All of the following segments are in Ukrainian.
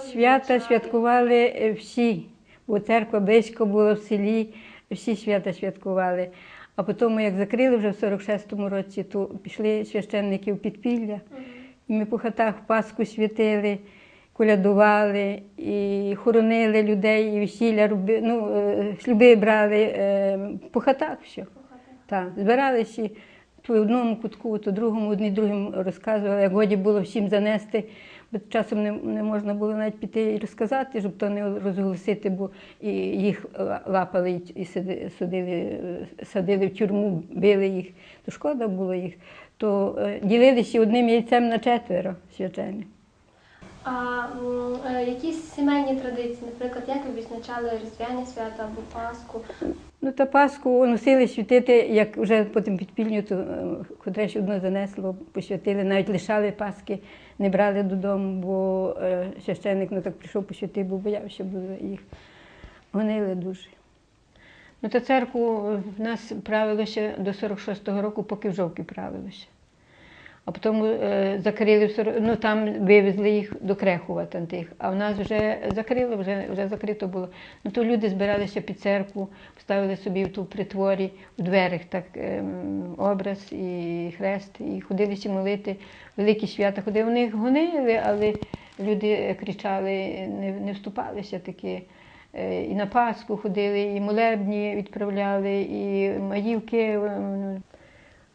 Свята святкували е, всі, бо церква близько була в селі, всі свята святкували. А потім, як закрили вже в 46-му році, то пішли священники в підпілля. І ми по хатах Пасху святили, колядували і хоронили людей, і весілля робили, ну, е, шлюби брали е, по хатах все. Так, збиралися то в одному кутку, то в другому, одні другим розказували, як годі було всім занести, бо часом не, не можна було навіть піти і розказати, щоб то не розголосити, бо і їх лапали і- і сади- судили, е, садили в тюрму, били їх, то шкода було їх. То е, ділилися одним яйцем на четверо свячених. А е, якісь сімейні традиції, наприклад, як ви відзначали Різдвяні свята або Пасху? Ну, та Пасху носили святити, як вже потім підпільню, то е, одно занесло, посвятили, навіть лишали Пасхи, не брали додому, бо е, священник ну, так прийшов посвятити, бо боявся, бо їх гонили дуже. Ну, та церкву в нас правилося до 46-го року, поки в жовті правилося. А потім е, закрили, в сорок- ну там вивезли їх до Крехова там тих, а в нас вже закрили, вже, вже закрито було. Ну то люди збиралися під церкву, поставили собі в ту притворі, в дверях так ем, образ і хрест, і ходили всі молити, великі свята ходили. Вони їх гонили, але люди е, кричали, не, не вступалися такі. Е, І на Пасху ходили, і молебні відправляли, і маївки.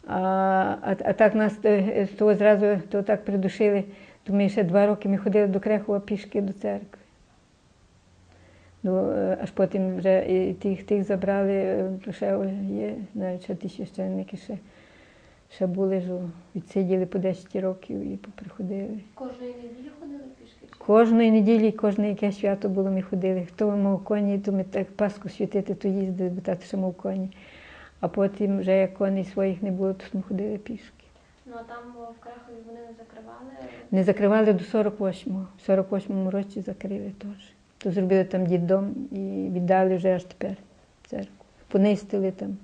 А, а, а так нас е, з того зразу то так придушили, то ми ще два роки ми ходили до Крехова пішки до церкви. Ну, е, аж потім вже і тих, тих забрали, е, то ще є, навіть ще ті священники ще, ще були, що відсиділи по 10 років і поприходили. Кожної неділі ходили пішки? Кожної неділі, кожне яке свято було, ми ходили. Хто мав коні, то ми так Пасху святити, то їздили, бо тато ще мав коні. А потім, вже як коней своїх не було, то ми ходили пішки. Ну а там в Крахові вони не закривали. Не закривали до 48-го. В 48-му році закрили теж. То зробили там діддом і віддали вже аж тепер церкву. Понистили там.